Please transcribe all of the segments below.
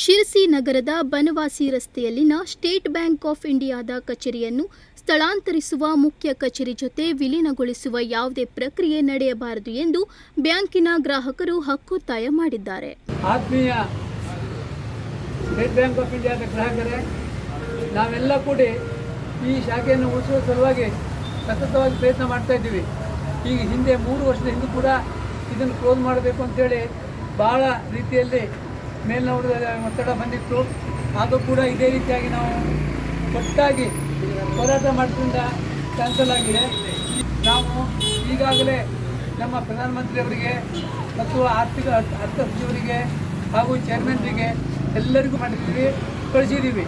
ಶಿರಸಿ ನಗರದ ಬನವಾಸಿ ರಸ್ತೆಯಲ್ಲಿನ state bank of ಇಂಡಿಯಾದ ಕಚೇರಿಯನ್ನು ಸ್ಥಳಾಂತರಿಸುವ ಮುಖ್ಯ ಕಚೇರಿ ಜೊತೆ ವಿಲೀನಗೊಳಿಸುವ ಯಾವುದೇ ಪ್ರಕ್ರಿಯೆ ನಡೆಯಬಾರದು ಎಂದು ಬ್ಯಾಂಕಿನ ಗ್ರಾಹಕರು ಹಕ್ಕೊತ್ತಾಯ ಮಾಡಿದ್ದಾರೆ. ಆತ್ಮೀಯ ಸ್ಟೇಟ್ ಬ್ಯಾಂಕ್ ಆಫ್ ಇಂಡಿಯಾದ ಗ್ರಾಹಕರೇ, ನಾವೆಲ್ಲ ಕೂಡಿ ಈ ಶಾಖೆಯನ್ನು ಉಳಿಸುವ ಸಲುವಾಗಿ ಸತತವಾಗಿ ಪ್ರಯತ್ನ ಮಾಡ್ತಾ ಇದ್ದೀವಿ. ಈಗ ಹಿಂದೆ ಮೂರು ವರ್ಷದ ಹಿಂದೆ ಕೂಡ ಇದನ್ನು ಕ್ಲೋಸ್ ಮಾಡಬೇಕು ಅಂತೇಳಿ ಭಾಳ ರೀತಿಯಲ್ಲಿ ಮೇಲ್ನವರ ಒತ್ತಡ ಬಂದಿತ್ತು. ಅದು ಕೂಡ ಇದೇ ರೀತಿಯಾಗಿ ನಾವು ಒಟ್ಟಾಗಿ ಹೋರಾಟ ಮಾಡೋದ್ರಿಂದ ಕ್ಯಾನ್ಸಲ್ ಆಗಿದೆ. ನಾವು ಈಗಾಗಲೇ ನಮ್ಮ ಪ್ರಧಾನಮಂತ್ರಿಯವರಿಗೆ ಮತ್ತು ಆರ್ಥಿಕ ಅರ್ಥ ಸಚಿವರಿಗೆ ಹಾಗೂ ಚೇರ್ಮನ್ರಿಗೆ ಎಲ್ಲರಿಗೂ ಮಾಡಿದ್ದೀವಿ, ಕಳಿಸಿದ್ದೀವಿ.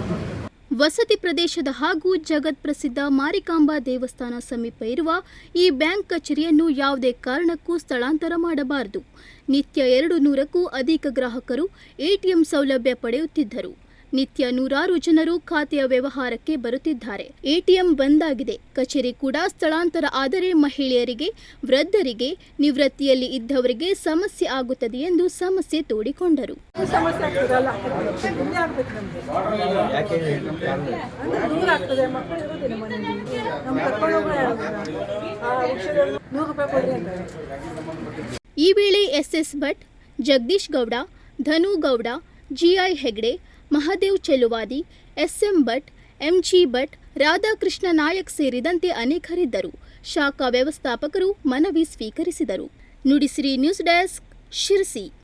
ವಸತಿ ಪ್ರದೇಶದ ಹಾಗೂ ಜಗತ್ ಪ್ರಸಿದ್ಧ ಮಾರಿಕಾಂಬಾ ದೇವಸ್ಥಾನ ಸಮೀಪ ಇರುವ ಈ ಬ್ಯಾಂಕ್ ಕಚೇರಿಯನ್ನು ಯಾವುದೇ ಕಾರಣಕ್ಕೂ ಸ್ಥಳಾಂತರ ಮಾಡಬಾರದು. ನಿತ್ಯ ಎರಡು ನೂರಕ್ಕೂ ಅಧಿಕ ಗ್ರಾಹಕರು ಎಟಿಎಂ ಸೌಲಭ್ಯ ಪಡೆಯುತ್ತಿದ್ದರು. ನಿತ್ಯ ನೂರಾರು ಜನರು ಖಾತೆಯ ವ್ಯವಹಾರಕ್ಕೆ ಬರುತ್ತಿದ್ದಾರೆ. ಎಟಿಎಂ ಬಂದ್ ಆಗಿದೆ ಕಚೇರಿ ಕೂಡ ಸ್ಥಳಾಂತರ ಆದರೆ ಮಹಿಳೆಯರಿಗೆ, ವೃದ್ಧರಿಗೆ, ನಿವೃತ್ತಿಯಲ್ಲಿ ಇದ್ದವರಿಗೆ ಸಮಸ್ಯೆ ಆಗುತ್ತದೆ ಎಂದು ಸಮಸ್ಯೆ ತೋಡಿಕೊಂಡರು. ಈ ವೇಳೆ S S Bhat, Jagadish Gowda, Dhanu Gowda, G I Hegde Mahadev Chaluvadi, S M Bhat, M G Bhat, Radhakrishna Nayak ಸೇರಿದಂತೆ ಅನೇಕರಿದ್ದರು. ಶಾಖಾ ವ್ಯವಸ್ಥಾಪಕರು ಮನವಿ ಸ್ವೀಕರಿಸಿದರು. Nudisiri news desk Sirsi.